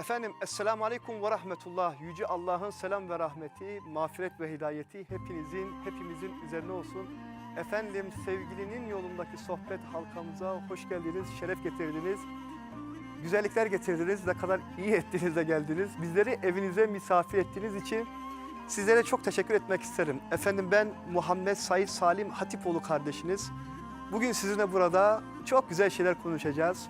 Efendim Esselamu Aleyküm ve Rahmetullah. Yüce Allah'ın selam ve rahmeti, mağfiret ve hidayeti hepinizin, hepimizin üzerine olsun. Efendim sevgilinin yolundaki sohbet halkamıza hoş geldiniz, şeref getirdiniz. Güzellikler getirdiniz, ne kadar iyi ettiniz de geldiniz. Bizleri evinize misafir ettiğiniz için sizlere çok teşekkür etmek isterim. Efendim ben Muhammed Said Salim Hatipoğlu kardeşiniz. Bugün sizinle burada çok güzel şeyler konuşacağız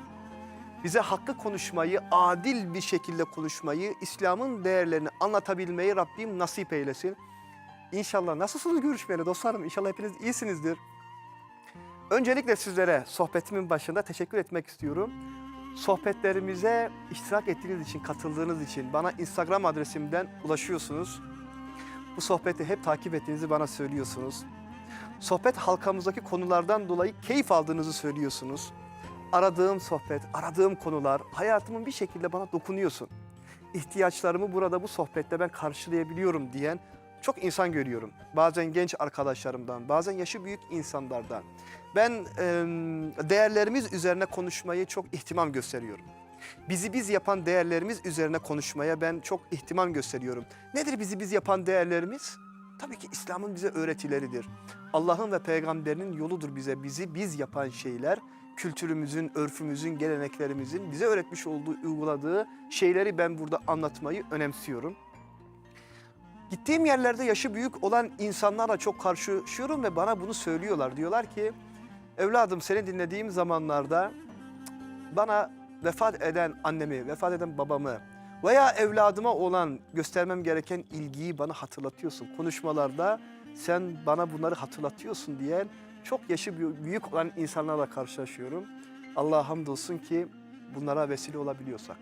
bize hakkı konuşmayı, adil bir şekilde konuşmayı, İslam'ın değerlerini anlatabilmeyi Rabbim nasip eylesin. İnşallah nasılsınız görüşmeyeli dostlarım? İnşallah hepiniz iyisinizdir. Öncelikle sizlere sohbetimin başında teşekkür etmek istiyorum. Sohbetlerimize iştirak ettiğiniz için, katıldığınız için bana Instagram adresimden ulaşıyorsunuz. Bu sohbeti hep takip ettiğinizi bana söylüyorsunuz. Sohbet halkamızdaki konulardan dolayı keyif aldığınızı söylüyorsunuz aradığım sohbet, aradığım konular, hayatımın bir şekilde bana dokunuyorsun. İhtiyaçlarımı burada bu sohbette ben karşılayabiliyorum diyen çok insan görüyorum. Bazen genç arkadaşlarımdan, bazen yaşı büyük insanlardan. Ben e, değerlerimiz üzerine konuşmayı çok ihtimam gösteriyorum. Bizi biz yapan değerlerimiz üzerine konuşmaya ben çok ihtimam gösteriyorum. Nedir bizi biz yapan değerlerimiz? Tabii ki İslam'ın bize öğretileridir. Allah'ın ve peygamberinin yoludur bize bizi biz yapan şeyler kültürümüzün, örfümüzün, geleneklerimizin bize öğretmiş olduğu, uyguladığı şeyleri ben burada anlatmayı önemsiyorum. Gittiğim yerlerde yaşı büyük olan insanlarla çok karşılaşıyorum ve bana bunu söylüyorlar. Diyorlar ki, evladım seni dinlediğim zamanlarda bana vefat eden annemi, vefat eden babamı veya evladıma olan göstermem gereken ilgiyi bana hatırlatıyorsun. Konuşmalarda sen bana bunları hatırlatıyorsun diyen çok yaşı büyük olan insanlarla karşılaşıyorum. Allah'a hamdolsun ki bunlara vesile olabiliyorsak.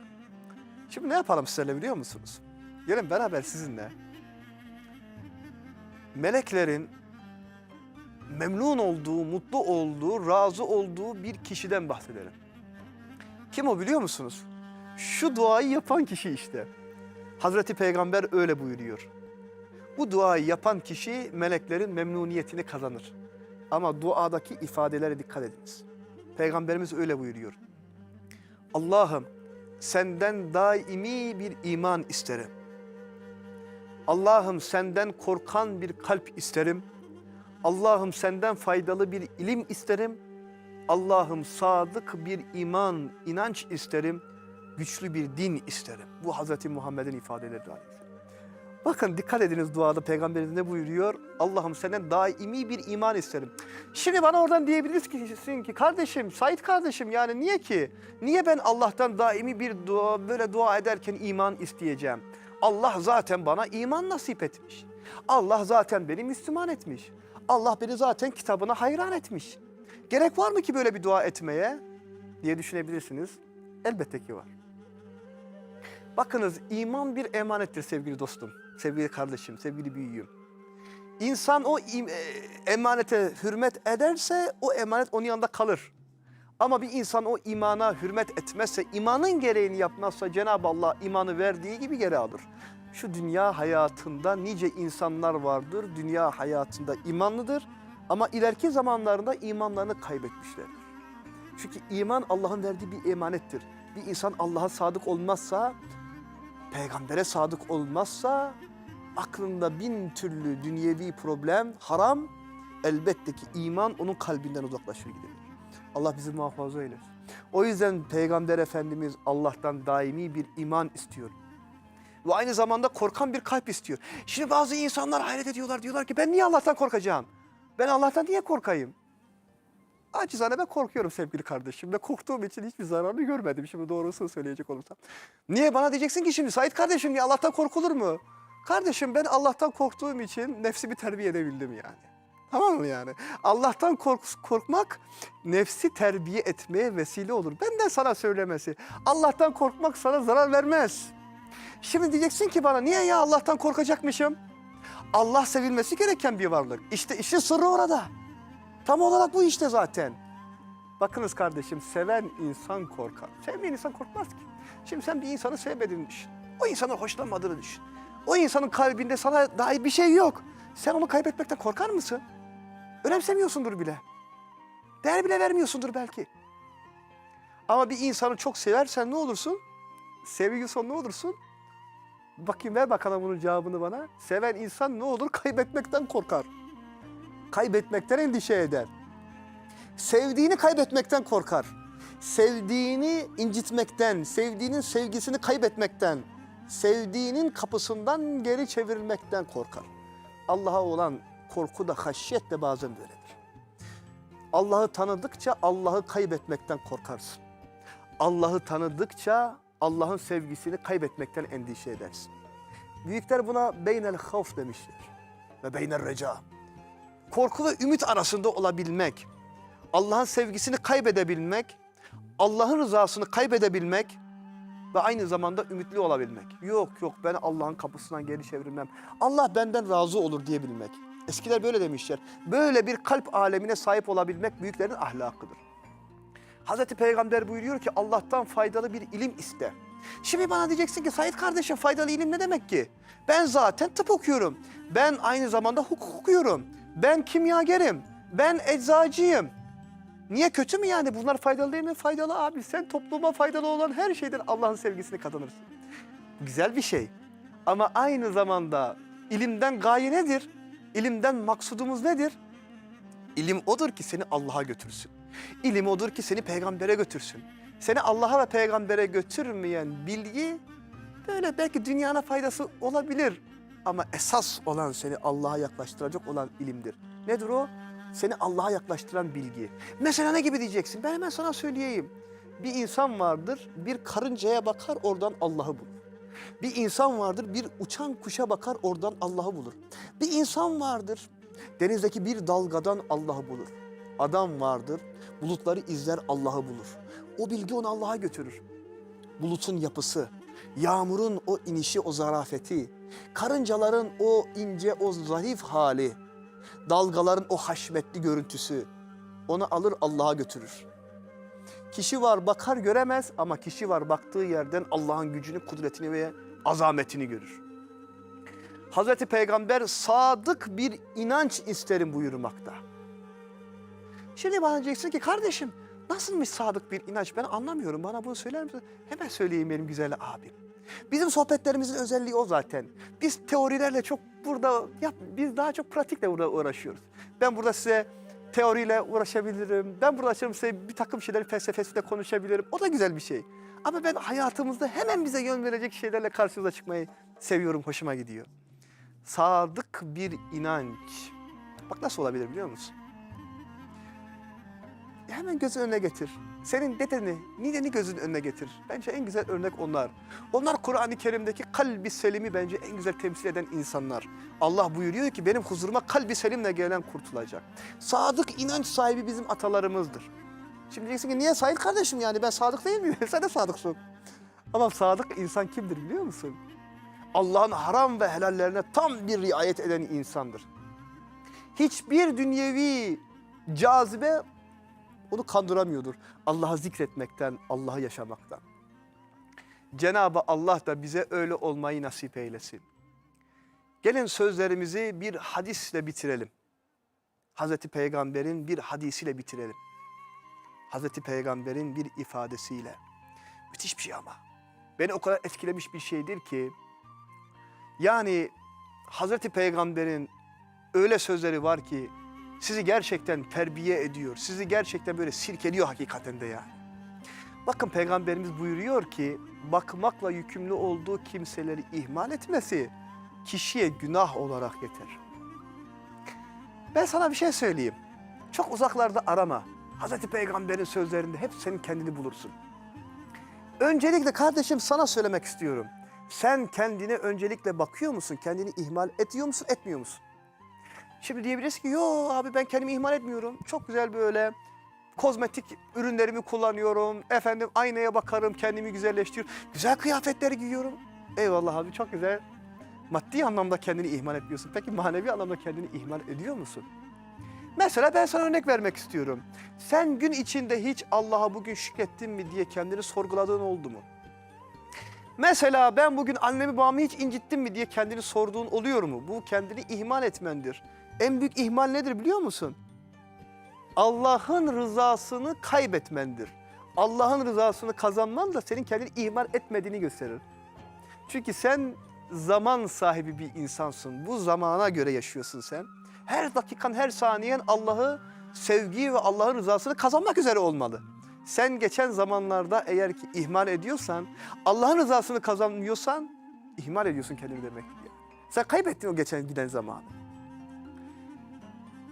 Şimdi ne yapalım sizlerle biliyor musunuz? Gelin beraber sizinle meleklerin memnun olduğu, mutlu olduğu, razı olduğu bir kişiden bahsedelim. Kim o biliyor musunuz? Şu duayı yapan kişi işte. Hazreti Peygamber öyle buyuruyor. Bu duayı yapan kişi meleklerin memnuniyetini kazanır. Ama duadaki ifadelere dikkat ediniz. Peygamberimiz öyle buyuruyor. Allah'ım senden daimi bir iman isterim. Allah'ım senden korkan bir kalp isterim. Allah'ım senden faydalı bir ilim isterim. Allah'ım sadık bir iman, inanç isterim. Güçlü bir din isterim. Bu Hazreti Muhammed'in ifadeleri aleyhisselam. Bakın dikkat ediniz duada peygamberimiz ne buyuruyor? Allah'ım senden daimi bir iman isterim. Şimdi bana oradan diyebilirsin ki kardeşim, Said kardeşim yani niye ki? Niye ben Allah'tan daimi bir dua böyle dua ederken iman isteyeceğim? Allah zaten bana iman nasip etmiş. Allah zaten beni Müslüman etmiş. Allah beni zaten kitabına hayran etmiş. Gerek var mı ki böyle bir dua etmeye diye düşünebilirsiniz. Elbette ki var. Bakınız iman bir emanettir sevgili dostum, sevgili kardeşim, sevgili büyüğüm. İnsan o e, emanete hürmet ederse o emanet onun yanında kalır. Ama bir insan o imana hürmet etmezse, imanın gereğini yapmazsa Cenab-ı Allah imanı verdiği gibi geri alır. Şu dünya hayatında nice insanlar vardır, dünya hayatında imanlıdır ama ileriki zamanlarında imanlarını kaybetmişlerdir. Çünkü iman Allah'ın verdiği bir emanettir. Bir insan Allah'a sadık olmazsa peygambere sadık olmazsa aklında bin türlü dünyevi problem, haram elbette ki iman onun kalbinden uzaklaşır gider. Allah bizi muhafaza eylesin. O yüzden Peygamber Efendimiz Allah'tan daimi bir iman istiyor. Ve aynı zamanda korkan bir kalp istiyor. Şimdi bazı insanlar hayret ediyorlar. Diyorlar ki ben niye Allah'tan korkacağım? Ben Allah'tan niye korkayım? Acizane ben korkuyorum sevgili kardeşim ve korktuğum için hiçbir zararını görmedim. Şimdi doğrusunu söyleyecek olursam. Niye bana diyeceksin ki şimdi Sait kardeşim diye Allah'tan korkulur mu? Kardeşim ben Allah'tan korktuğum için nefsimi terbiye edebildim yani. Tamam mı yani? Allah'tan kork korkmak nefsi terbiye etmeye vesile olur. Benden sana söylemesi. Allah'tan korkmak sana zarar vermez. Şimdi diyeceksin ki bana niye ya Allah'tan korkacakmışım? Allah sevilmesi gereken bir varlık. İşte işin sırrı orada. Tam olarak bu işte zaten. Bakınız kardeşim seven insan korkar. Sevmeyen insan korkmaz ki. Şimdi sen bir insanı sevmediğini düşün. O insanın hoşlanmadığını düşün. O insanın kalbinde sana dair bir şey yok. Sen onu kaybetmekten korkar mısın? Önemsemiyorsundur bile. Değer bile vermiyorsundur belki. Ama bir insanı çok seversen ne olursun? seviyorsan ne olursun? Bakayım ver bakalım bunun cevabını bana. Seven insan ne olur? Kaybetmekten korkar. Kaybetmekten endişe eder. Sevdiğini kaybetmekten korkar. Sevdiğini incitmekten, sevdiğinin sevgisini kaybetmekten, sevdiğinin kapısından geri çevrilmekten korkar. Allah'a olan korku da haşyet de bazen böyledir. Allah'ı tanıdıkça Allah'ı kaybetmekten korkarsın. Allah'ı tanıdıkça Allah'ın sevgisini kaybetmekten endişe edersin. Büyükler buna beynel havf demişler ve beynel reca. Korku ve ümit arasında olabilmek, Allah'ın sevgisini kaybedebilmek, Allah'ın rızasını kaybedebilmek ve aynı zamanda ümitli olabilmek. Yok yok ben Allah'ın kapısından geri çevrilmem. Allah benden razı olur diyebilmek. Eskiler böyle demişler. Böyle bir kalp alemine sahip olabilmek büyüklerin ahlakıdır. Hazreti Peygamber buyuruyor ki Allah'tan faydalı bir ilim iste. Şimdi bana diyeceksin ki Said kardeşim faydalı ilim ne demek ki? Ben zaten tıp okuyorum. Ben aynı zamanda hukuk okuyorum. Ben kimyagerim. Ben eczacıyım. Niye kötü mü yani? Bunlar faydalı değil mi? Faydalı abi. Sen topluma faydalı olan her şeyden Allah'ın sevgisini kazanırsın. Güzel bir şey. Ama aynı zamanda ilimden gaye nedir? İlimden maksudumuz nedir? İlim odur ki seni Allah'a götürsün. İlim odur ki seni peygambere götürsün. Seni Allah'a ve peygambere götürmeyen bilgi böyle belki dünyana faydası olabilir. Ama esas olan seni Allah'a yaklaştıracak olan ilimdir. Nedir o? Seni Allah'a yaklaştıran bilgi. Mesela ne gibi diyeceksin? Ben hemen sana söyleyeyim. Bir insan vardır, bir karıncaya bakar oradan Allah'ı bulur. Bir insan vardır, bir uçan kuşa bakar oradan Allah'ı bulur. Bir insan vardır, denizdeki bir dalgadan Allah'ı bulur. Adam vardır, bulutları izler Allah'ı bulur. O bilgi onu Allah'a götürür. Bulutun yapısı, yağmurun o inişi, o zarafeti, karıncaların o ince, o zarif hali, dalgaların o haşmetli görüntüsü onu alır Allah'a götürür. Kişi var bakar göremez ama kişi var baktığı yerden Allah'ın gücünü, kudretini ve azametini görür. Hazreti Peygamber sadık bir inanç isterim buyurmakta. Şimdi bana diyeceksin ki kardeşim nasılmış sadık bir inanç ben anlamıyorum bana bunu söyler misin? Hemen söyleyeyim benim güzel abim. Bizim sohbetlerimizin özelliği o zaten. Biz teorilerle çok burada, yap, biz daha çok pratikle burada uğraşıyoruz. Ben burada size teoriyle uğraşabilirim. Ben burada size bir takım şeyleri felsefesiyle konuşabilirim. O da güzel bir şey. Ama ben hayatımızda hemen bize yön verecek şeylerle karşınıza çıkmayı seviyorum, hoşuma gidiyor. Sadık bir inanç. Bak nasıl olabilir biliyor musun? Hemen gözün önüne getir. Senin dedeni, nineni gözün önüne getir. Bence en güzel örnek onlar. Onlar Kur'an-ı Kerim'deki kalbi selimi bence en güzel temsil eden insanlar. Allah buyuruyor ki benim huzuruma kalbi selimle gelen kurtulacak. Sadık inanç sahibi bizim atalarımızdır. Şimdi diyeceksin ki niye Said kardeşim yani ben sadık değil miyim? Sen de sadıksın. Ama sadık insan kimdir biliyor musun? Allah'ın haram ve helallerine tam bir riayet eden insandır. Hiçbir dünyevi cazibe onu kandıramıyordur. Allah'ı zikretmekten, Allah'ı yaşamaktan. Cenab-ı Allah da bize öyle olmayı nasip eylesin. Gelin sözlerimizi bir hadisle bitirelim. Hazreti Peygamber'in bir hadisiyle bitirelim. Hazreti Peygamber'in bir ifadesiyle. Müthiş bir şey ama. Beni o kadar etkilemiş bir şeydir ki. Yani Hazreti Peygamber'in öyle sözleri var ki sizi gerçekten terbiye ediyor. Sizi gerçekten böyle sirkeliyor hakikaten de yani. Bakın Peygamberimiz buyuruyor ki bakmakla yükümlü olduğu kimseleri ihmal etmesi kişiye günah olarak yeter. Ben sana bir şey söyleyeyim. Çok uzaklarda arama. Hazreti Peygamber'in sözlerinde hep senin kendini bulursun. Öncelikle kardeşim sana söylemek istiyorum. Sen kendine öncelikle bakıyor musun? Kendini ihmal ediyor musun, etmiyor musun? Şimdi diyebilirsin ki yo abi ben kendimi ihmal etmiyorum. Çok güzel böyle kozmetik ürünlerimi kullanıyorum. Efendim aynaya bakarım, kendimi güzelleştiriyorum. Güzel kıyafetler giyiyorum. Eyvallah abi çok güzel. Maddi anlamda kendini ihmal etmiyorsun. Peki manevi anlamda kendini ihmal ediyor musun? Mesela ben sana örnek vermek istiyorum. Sen gün içinde hiç Allah'a bugün şükrettin mi diye kendini sorguladığın oldu mu? Mesela ben bugün annemi babamı hiç incittim mi diye kendini sorduğun oluyor mu? Bu kendini ihmal etmendir. En büyük ihmal nedir biliyor musun? Allah'ın rızasını kaybetmendir. Allah'ın rızasını kazanman da senin kendini ihmal etmediğini gösterir. Çünkü sen zaman sahibi bir insansın. Bu zamana göre yaşıyorsun sen. Her dakikan, her saniyen Allah'ı sevgi ve Allah'ın rızasını kazanmak üzere olmalı. Sen geçen zamanlarda eğer ki ihmal ediyorsan, Allah'ın rızasını kazanmıyorsan ihmal ediyorsun kendini demek. Sen kaybettin o geçen giden zamanı.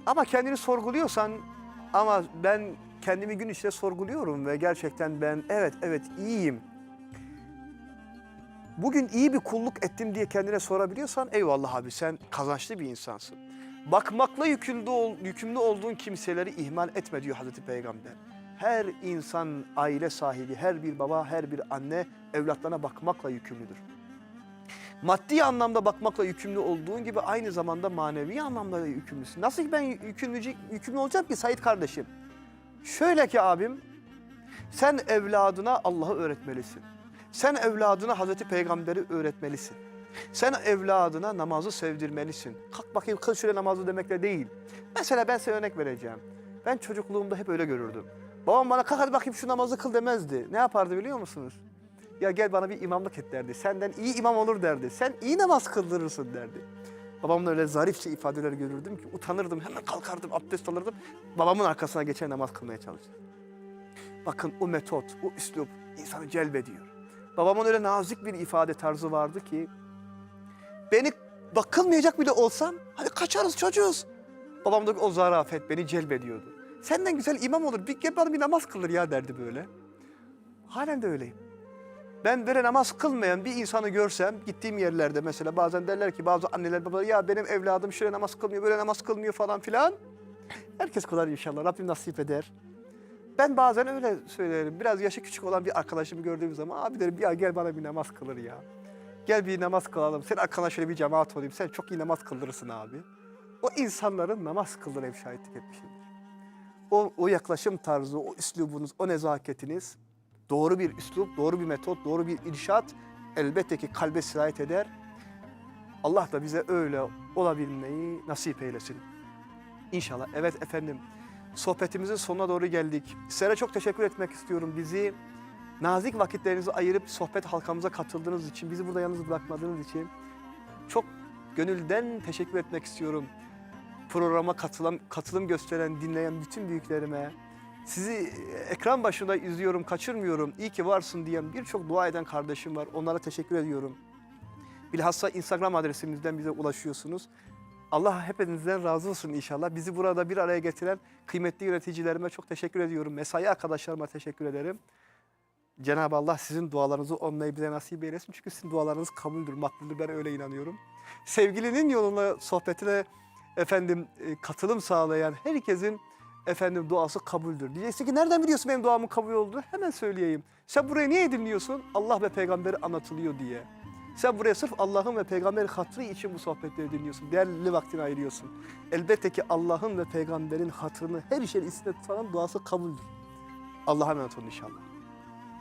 Ama kendini sorguluyorsan ama ben kendimi gün içinde sorguluyorum ve gerçekten ben evet evet iyiyim. Bugün iyi bir kulluk ettim diye kendine sorabiliyorsan eyvallah abi sen kazançlı bir insansın. Bakmakla yükümlü, ol, yükümlü olduğun kimseleri ihmal etme diyor Hazreti Peygamber. Her insan aile sahibi, her bir baba, her bir anne evlatlarına bakmakla yükümlüdür. Maddi anlamda bakmakla yükümlü olduğun gibi aynı zamanda manevi anlamda da yükümlüsün. Nasıl ben yükümlü, yükümlü olacağım ki Sayit kardeşim? Şöyle ki abim, sen evladına Allah'ı öğretmelisin. Sen evladına Hazreti Peygamber'i öğretmelisin. Sen evladına namazı sevdirmelisin. Kalk bakayım kıl şöyle namazı demekle değil. Mesela ben size örnek vereceğim. Ben çocukluğumda hep öyle görürdüm. Babam bana kalk hadi bakayım şu namazı kıl demezdi. Ne yapardı biliyor musunuz? Ya gel bana bir imamlık et derdi. Senden iyi imam olur derdi. Sen iyi namaz kıldırırsın derdi. Babamla öyle zarifçe ifadeler görürdüm ki utanırdım. Hemen kalkardım, abdest alırdım. Babamın arkasına geçer namaz kılmaya çalışırdım. Bakın o metot, o üslup insanı celbediyor. Babamın öyle nazik bir ifade tarzı vardı ki beni bakılmayacak bile olsam hadi kaçarız çocuğuz. Babamdaki o zarafet beni celbediyordu. Senden güzel imam olur bir gel bana bir namaz kılır ya derdi böyle. Halen de öyleyim. Ben böyle namaz kılmayan bir insanı görsem gittiğim yerlerde mesela bazen derler ki bazı anneler babalar ya benim evladım şöyle namaz kılmıyor böyle namaz kılmıyor falan filan. Herkes kılar inşallah Rabbim nasip eder. Ben bazen öyle söylerim. Biraz yaşı küçük olan bir arkadaşımı gördüğüm zaman abi derim ya gel bana bir namaz kılır ya. Gel bir namaz kılalım. Sen arkana şöyle bir cemaat olayım. Sen çok iyi namaz kıldırırsın abi. O insanların namaz kıldığına şahitlik etmişimdir. O, o yaklaşım tarzı, o üslubunuz, o nezaketiniz doğru bir üslup, doğru bir metot, doğru bir irşat elbette ki kalbe sirayet eder. Allah da bize öyle olabilmeyi nasip eylesin. İnşallah. Evet efendim. Sohbetimizin sonuna doğru geldik. Sizlere çok teşekkür etmek istiyorum. Bizi nazik vakitlerinizi ayırıp sohbet halkamıza katıldığınız için, bizi burada yalnız bırakmadığınız için çok gönülden teşekkür etmek istiyorum. Programa katılan, katılım gösteren, dinleyen bütün büyüklerime, sizi ekran başında izliyorum, kaçırmıyorum, iyi ki varsın diyen birçok dua eden kardeşim var. Onlara teşekkür ediyorum. Bilhassa Instagram adresimizden bize ulaşıyorsunuz. Allah hepinizden razı olsun inşallah. Bizi burada bir araya getiren kıymetli yöneticilerime çok teşekkür ediyorum. Mesai arkadaşlarıma teşekkür ederim. Cenab-ı Allah sizin dualarınızı onlayı bize nasip eylesin. Çünkü sizin dualarınız kabuldür, makbuldür. Ben öyle inanıyorum. Sevgilinin yoluna, sohbetine efendim e, katılım sağlayan herkesin efendim duası kabuldür. Diyeceksin ki nereden biliyorsun benim duamın kabul olduğunu? Hemen söyleyeyim. Sen burayı niye dinliyorsun? Allah ve peygamberi anlatılıyor diye. Sen buraya sırf Allah'ın ve peygamberin hatırı için bu sohbetleri dinliyorsun. Değerli vaktini ayırıyorsun. Elbette ki Allah'ın ve peygamberin hatırını her şeyin üstüne tutanın duası kabuldür. Allah'a emanet olun inşallah.